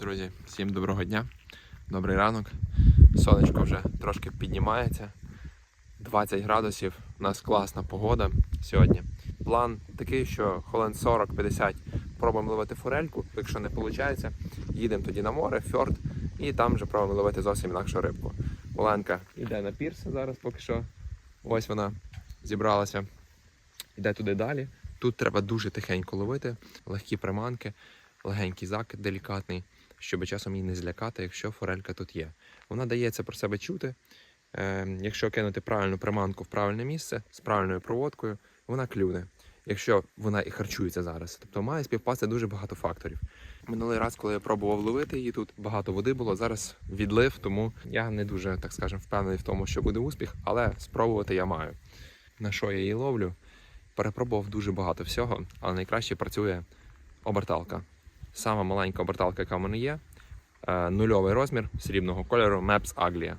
Друзі, всім доброго дня, добрий ранок. Сонечко вже трошки піднімається. 20 градусів. У нас класна погода сьогодні. План такий, що хвилин 40-50 пробуємо ловити форельку. Якщо не виходить, їдемо тоді на море, фьорд, і там вже пробуємо ловити зовсім інакшу рибку. Оленка йде на пірс зараз поки що. Ось вона зібралася. Йде туди далі. Тут треба дуже тихенько ловити, легкі приманки, легенький закид делікатний, щоб часом її не злякати, якщо форелька тут є. Вона дає це про себе чути. Е, якщо кинути правильну приманку в правильне місце з правильною проводкою, вона клюне. Якщо вона і харчується зараз, тобто має співпасти дуже багато факторів. Минулий раз, коли я пробував ловити її тут, багато води було. Зараз відлив, тому я не дуже, так скажем, впевнений в тому, що буде успіх, але спробувати я маю. На що я її ловлю? Перепробував дуже багато всього, але найкраще працює оберталка. Сама маленька оберталка, яка в мене є, е, нульовий розмір срібного кольору Maps Aglia.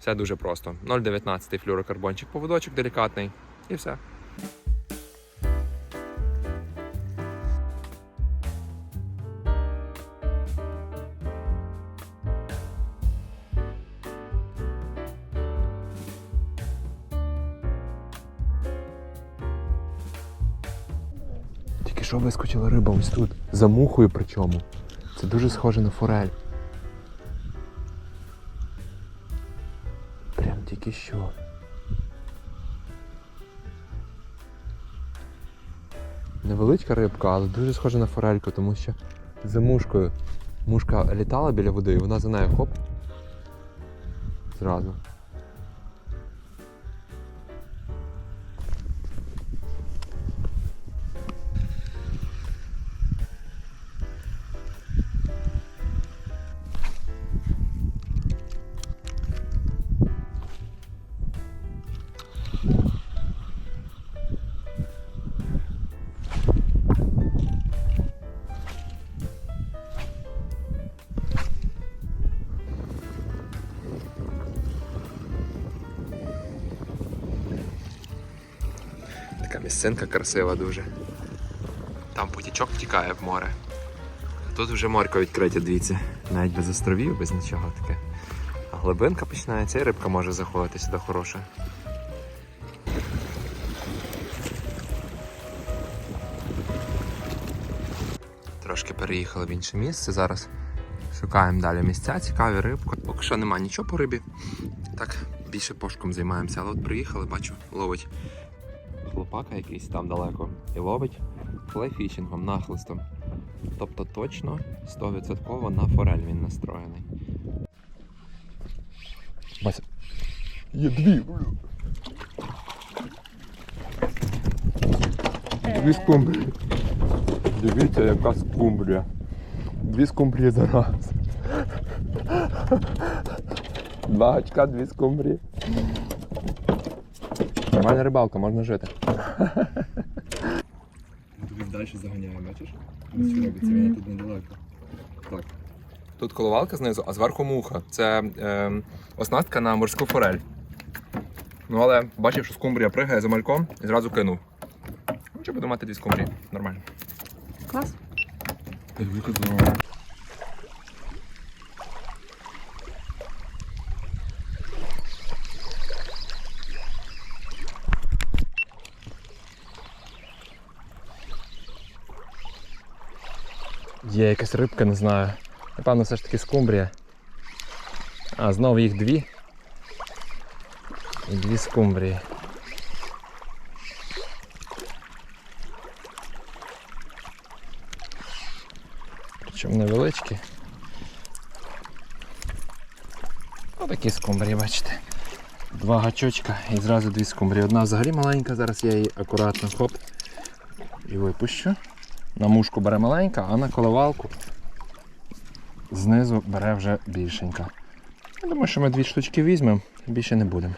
Все дуже просто. 0,19 флюрокарбончик поводочок делікатний і все. Що вискочила риба ось тут. За мухою причому. Це дуже схоже на форель. Прям тільки що. Невеличка рибка, але дуже схожа на форельку, тому що за мушкою. Мушка літала біля води, і вона за нею хоп. Зразу. Місцинка красива дуже. Там потічок втікає в море. Тут вже морько відкриття, дивіться. Навіть без островів, без нічого таке. А глибинка починається і рибка може заходити сюди хороша. Трошки переїхали в інше місце. Зараз шукаємо далі місця, цікаві рибки. Поки що нема нічого по рибі. Так, більше пошуком займаємося. Але от приїхали, бачу, ловить хлопака якийсь там далеко і ловить флейфішингом, нахлистом. Тобто точно 100% на форель він настроєний. Бася. Є дві. Дві скумбрії. Дивіться, яка скумбрія. Дві скумбрії за раз. Два очка, дві скумбрії. Нормальна рибалка, можна жити. Тобі далі заганяє, бачиш? Ось що робиться, вона тут недалеко. Так. Тут коливалка знизу, а зверху муха. Це е, оснастка на морську форель. Ну але бачив, що скумбрія пригає за мальком і зразу кинув. Ну, що буду мати дві скумбрії. Нормально. Клас. Є якась рибка, не знаю. Напевно, все ж таки скумбрія. А, знову їх дві. І дві скумбрії. Причому невеличкі. Отакі скумбрії, бачите. Два гачочка і зразу дві скумбрії. Одна взагалі маленька, зараз я її акуратно хоп і випущу. На мушку бере маленька, а на коливалку знизу бере вже більшенька. Я думаю, що ми дві штучки візьмемо, більше не будемо.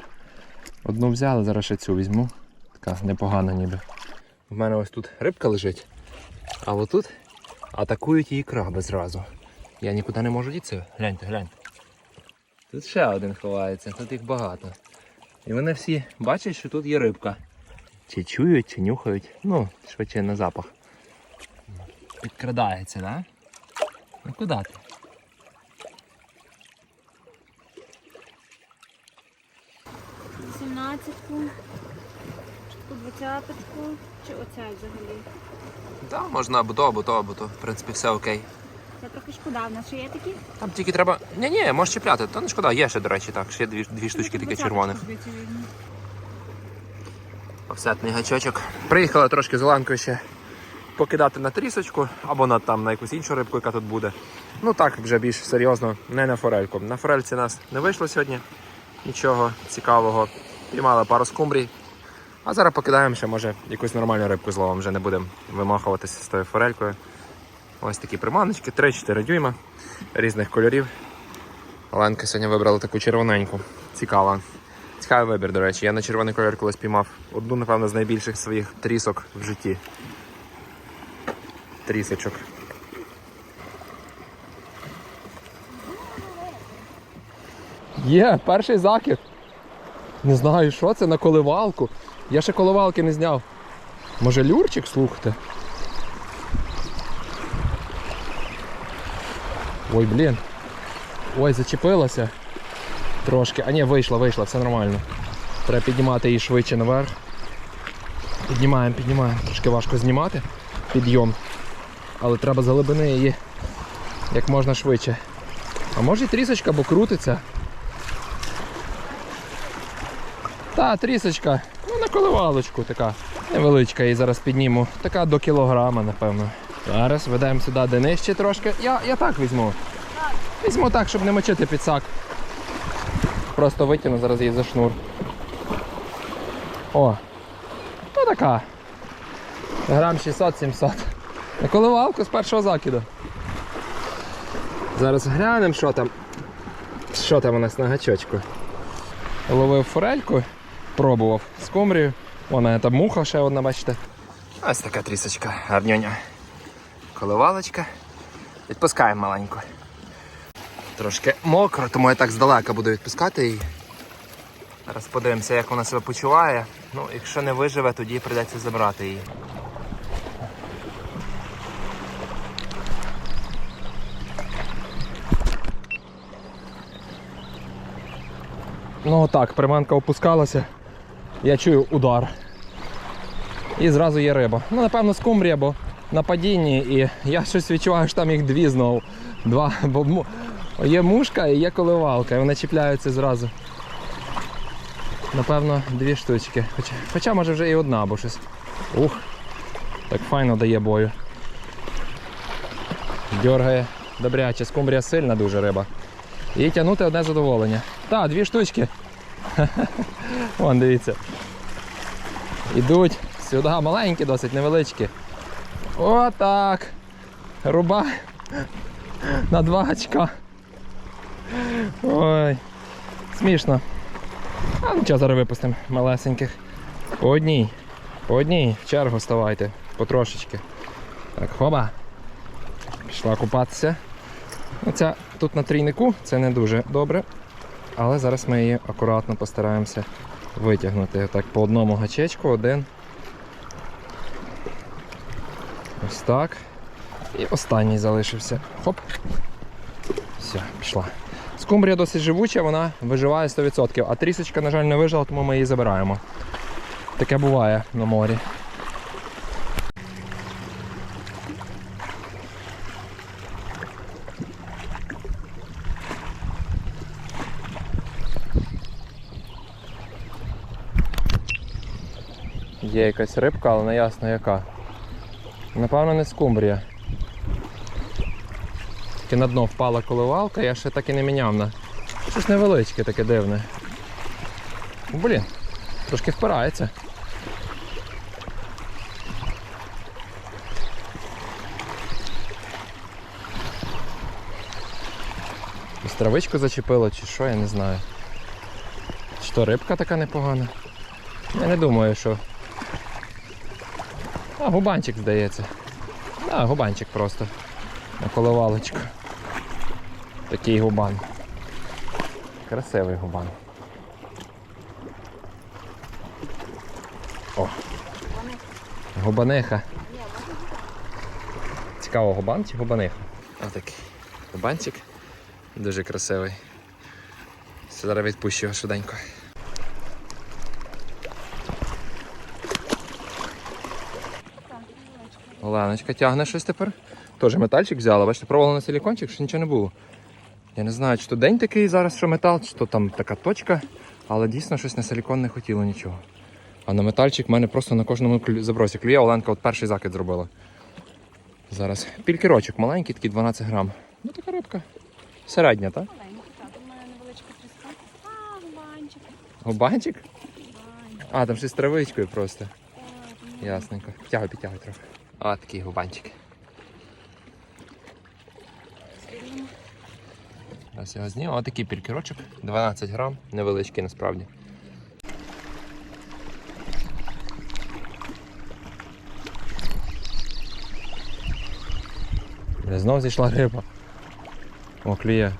Одну взяли, зараз ще цю візьму. Така непогана ніби. У мене ось тут рибка лежить, а отут атакують її краби зразу. Я нікуди не можу дітися. Гляньте, гляньте. Тут ще один ховається, тут їх багато. І вони всі бачать, що тут є рибка. Чи чують, чи нюхають. Ну, швидше на запах підкрадається, да? Ну куди ти? Сімнадцятку, двадцятку чи оця взагалі. Так, да, можна або то, або то, або то. В принципі, все окей. Це трохи шкода, в нас ще є такі? Там тільки треба... Ні, ні, можеш чіпляти, та не шкода, є ще, до речі, так. Ще дві, дві штучки такі червоних. Оксетний гачочок. Приїхала трошки з ланкою ще покидати на трісочку або на там на якусь іншу рибку, яка тут буде. Ну так, вже більш серйозно, не на форельку. На форельці нас не вийшло сьогодні. Нічого цікавого. Піймали пару скумбрій. А зараз покидаємо ще, може, якусь нормальну рибку зловом. Вже не будемо вимахуватися з тою форелькою. Ось такі приманочки, 3-4 дюйма різних кольорів. Оленка сьогодні вибрала таку червоненьку. Цікава. Цікавий вибір, до речі. Я на червоний кольор колись піймав одну, напевно, з найбільших своїх трісок в житті. Трісочок. Є, перший закид. Не знаю, що це на коливалку. Я ще коливалки не зняв. Може люрчик, слухайте. Ой, блін. Ой, зачепилася. Трошки. А ні, вийшла, вийшла, все нормально. Треба піднімати її швидше наверх. Піднімаємо, піднімаємо. Трошки важко знімати. Підйом. Але треба з глибини її як можна швидше. А може трісочка, бо крутиться. Та, трісочка. Ну, на коливалочку така. Невеличка, її зараз підніму. Така до кілограма, напевно. Зараз ведемо сюди де нижче трошки. Я, я так візьму. Візьму так, щоб не мочити підсак. Просто витягну зараз її за шнур. О! Ну така. Грам 600-700. На коливалку з першого закиду. Зараз глянемо, що там. Що там у нас на гачочку. Ловив форельку, пробував скумрію. Вона там муха ще одна, бачите. Ось така трісочка, гарнюня. Коливалочка. Відпускаємо маленьку. Трошки мокро, тому я так здалека буду відпускати її. Зараз подивимося, як вона себе почуває. Ну, якщо не виживе, тоді прийдеться забрати її. Ну так, приманка опускалася. Я чую удар. І зразу є риба. Ну, напевно, скумбрія, бо на падінні і я щось відчуваю, що там їх дві знову. Два, бо є мушка і є коливалка, і вони чіпляються зразу. Напевно, дві штучки. Хоча, хоча може вже і одна, бо щось. Ух, так файно дає бою. Дьоргає добряче, скумбрія сильна дуже риба. І тягнути одне задоволення. Так, дві штучки. Вон, дивіться. Ідуть сюди, маленькі, досить невеличкі. Отак. Руба на два очка. Ой, смішно. А нічого, зараз випустимо малесеньких. По одній. По одній. В чергу ставайте. Потрошечки. Так, хоба. Пішла купатися. Оця тут на трійнику, це не дуже добре. Але зараз ми її акуратно постараємося витягнути. Так, по одному гачечку, один. Ось так. І останній залишився. Хоп. Все, пішла. Скумбрія досить живуча, вона виживає 100%, а трісочка, на жаль, не вижила, тому ми її забираємо. Таке буває на морі. Якась рибка, але не ясно яка. Напевно, не скумбрія. Тільки на дно впала коливалка, я ще так і не міняв на. Щось невеличке таке дивне. Блін, трошки впирається. Ось Травичку зачепило чи що, я не знаю. Чи то рибка така непогана? Я не думаю, що. А, губанчик здається. А, губанчик просто. На коливалочку. Такий губан. Красивий губан. О. Губаниха. Цікаво, губан чи губаниха? Отакий губанчик. Дуже красивий. Зараз відпущу його швиденько. Оленочка тягне щось тепер. Теж метальчик взяла. Бачите, пробувала на силікончик, що нічого не було. Я не знаю, чи то день такий зараз, що метал, чи то там така точка, але дійсно щось на силікон не хотіло нічого. А на метальчик в мене просто на кожному забросі клює. Оленка от перший закид зробила. Зараз пількірочок маленький, такий 12 грам. Ну така рибка. Середня, так? Маленька, так, у мене невеличка тріска. А, губанчик. Губанчик? Губанчик. А, там щось з травичкою просто. Ясненько. Підтягуй, підтягуй трохи. А, такий губанчик. Зараз його зніму. Ось такий пількірочок. 12 грам. Невеличкий насправді. Знов зійшла риба. О, клює.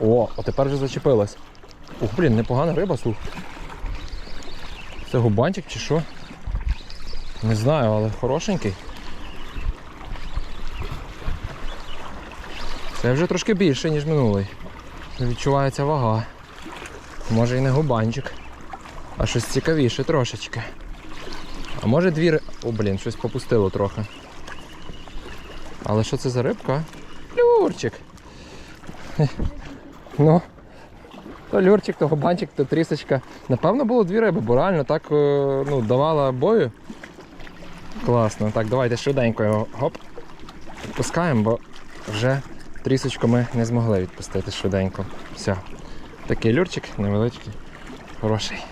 О, а тепер вже зачепилась. Ух, блін, непогана риба, слух. Це губанчик чи що? Не знаю, але хорошенький. Це вже трошки більше, ніж минулий. Відчувається вага. Може і не губанчик, а щось цікавіше трошечки. А може дві ри- О, блін, щось попустило трохи. Але що це за рибка? Люрчик. Ну. То люрчик, то губанчик, то трісочка. Напевно було дві риби, бо реально так е, ну, давала бою. Класно. Так, давайте швиденько його гоп. Відпускаємо, бо вже трісочку ми не змогли відпустити швиденько. Все. Такий люрчик невеличкий, хороший.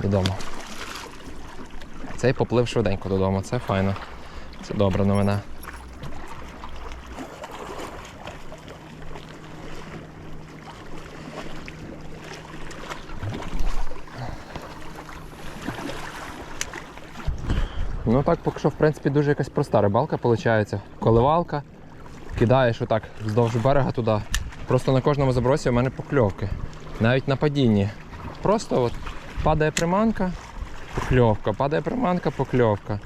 Додому. Цей поплив швиденько додому, це файно. Це добра новина. Ну так, поки що, в принципі, дуже якась проста рибалка виходить. Коливалка, кидаєш отак вздовж берега туди. Просто на кожному забросі у мене покльовки. Навіть на падінні. Просто от падає приманка, покльовка, падає приманка, покльовка.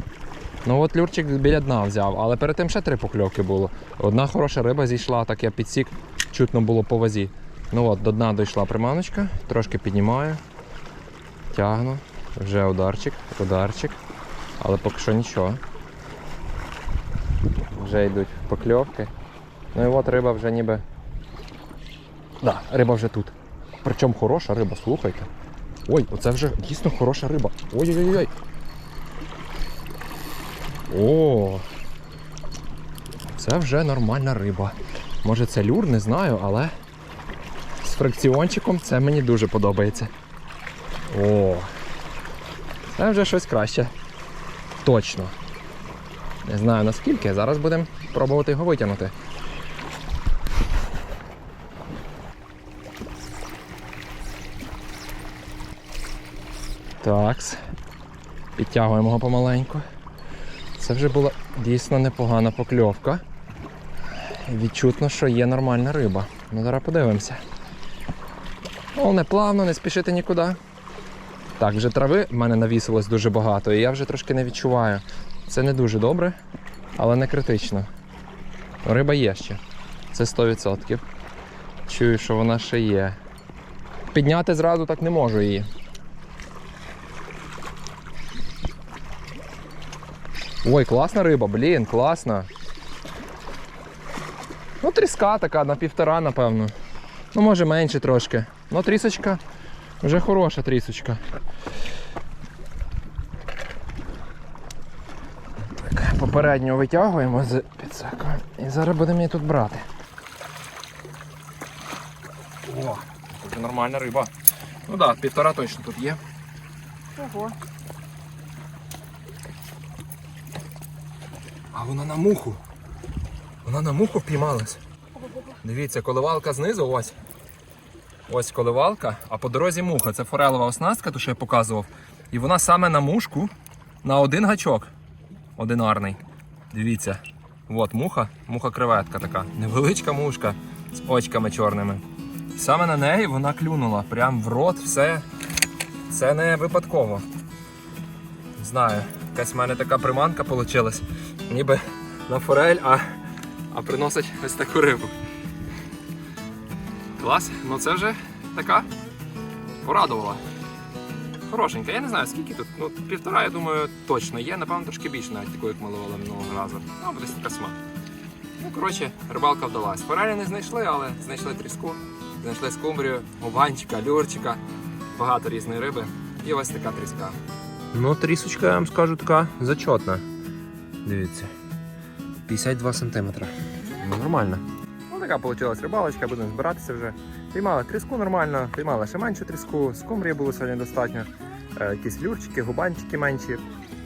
Ну от люрчик біля дна взяв, але перед тим ще три покльовки було. Одна хороша риба зійшла, так я підсік, чутно було по вазі. Ну от, до дна дійшла приманочка, трошки піднімаю, тягну, вже ударчик, ударчик. Але поки що нічого. Вже йдуть покльовки. Ну і от риба вже ніби. Да, риба вже тут. Причому хороша риба, слухайте. Ой, оце вже дійсно хороша риба. Ой-ой-ой. О. Це вже нормальна риба. Може це люр, не знаю, але з фракціончиком це мені дуже подобається. О. Це вже щось краще. Точно. Не знаю наскільки. Зараз будемо пробувати його витягнути. Такс. Підтягуємо його помаленьку. Це вже була дійсно непогана покльовка. Відчутно, що є нормальна риба. Ну, зараз подивимося. Не плавно, не спішити нікуди. Так, вже трави в мене навісилось дуже багато, і я вже трошки не відчуваю. Це не дуже добре, але не критично. Риба є ще. Це 100%. Чую, що вона ще є. Підняти зразу так не можу її. Ой, класна риба, блін, класна. Ну, тріска така на півтора, напевно. Ну, може менше трошки. Ну, трісочка вже хороша трісочка. Так, попередньо витягуємо з підсака. І зараз будемо її тут брати. О, вже нормальна риба. Ну так, да, півтора точно тут є. Ого. А вона на муху. Вона на муху впіймалась. Дивіться, коливалка знизу, ось. Ось коливалка, а по дорозі муха. Це форелова оснастка, ту, що я показував. І вона саме на мушку на один гачок. Одинарний. Дивіться. От муха, муха-креветка така. Невеличка мушка з очками чорними. Саме на неї вона клюнула. Прям в рот, все. Це не випадково. Знаю, якась в мене така приманка вийшла. Ніби на форель, а, а приносить ось таку рибу. Клас, ну це вже така порадувала. хорошенька. Я не знаю, скільки тут. Ну, півтора, я думаю, точно є. Напевно, трошки більше навіть такої, як ми минулого разу. Ну, буде така сама. Ну, коротше, рибалка вдалась. Форелі не знайшли, але знайшли тріску, знайшли скумбрію, губанчика, люрчика, багато різної риби. І ось така тріска. Ну, трісочка, я вам скажу, така зачотна. Дивіться. 52 сантиметра. Ну, нормально. Така вийшла рибалочка, будемо збиратися вже. Піймали тріску нормально, піймали ще меншу тріску, скумбрії було сьогодні достатньо, е, якісь люрчики, губанчики менші.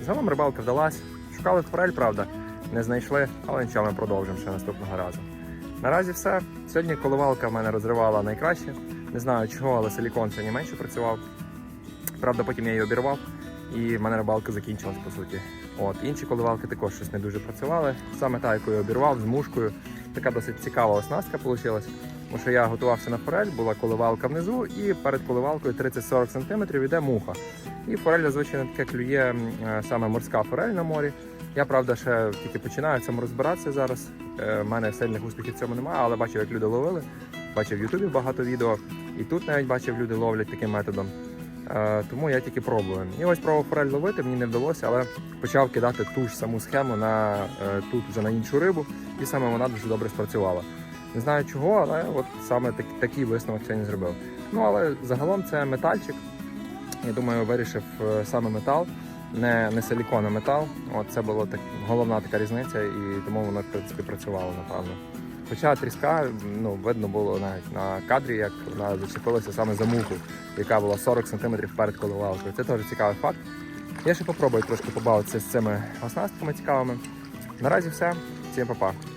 Загалом рибалка вдалась. Шукали форель, правда, не знайшли, але нічого, ми продовжимо ще наступного разу. Наразі все. Сьогодні коливалка в мене розривала найкраще. Не знаю чого, але силікон сьогодні менше працював. Правда, потім я її обірвав, і в мене рибалка закінчилась по суті. От інші коливалки також щось не дуже працювали. Саме та, яку я обірвав з мушкою. Така досить цікава оснастка вийшла. Тому що я готувався на форель, була коливалка внизу, і перед коливалкою 30-40 см йде муха. І форель зазвичай таке клює е, саме морська форель на морі. Я правда ще тільки починаю цьому розбиратися зараз. Е, У мене сильних успіхів в цьому немає, але бачив, як люди ловили. Бачив в Ютубі багато відео, і тут навіть бачив, люди ловлять таким методом. Е, тому я тільки пробую. І ось пробував форель ловити, мені не вдалося, але почав кидати ту ж саму схему на е, тут вже на іншу рибу, і саме вона дуже добре спрацювала. Не знаю чого, але от саме так, такий висновок сьогодні зробив. Ну але загалом це метальчик. Я думаю, вирішив е, саме метал, не, не силікон, а метал. От це була так, головна така різниця, і тому воно в принципі працювало, напевно. Хоча тріска, ну, видно було навіть на кадрі, як вона зачепилася саме за муху, яка була 40 см перед коливалкою. Це теж цікавий факт. Я ще попробую трошки побавитися з цими оснастками цікавими. Наразі все. Всім па-па.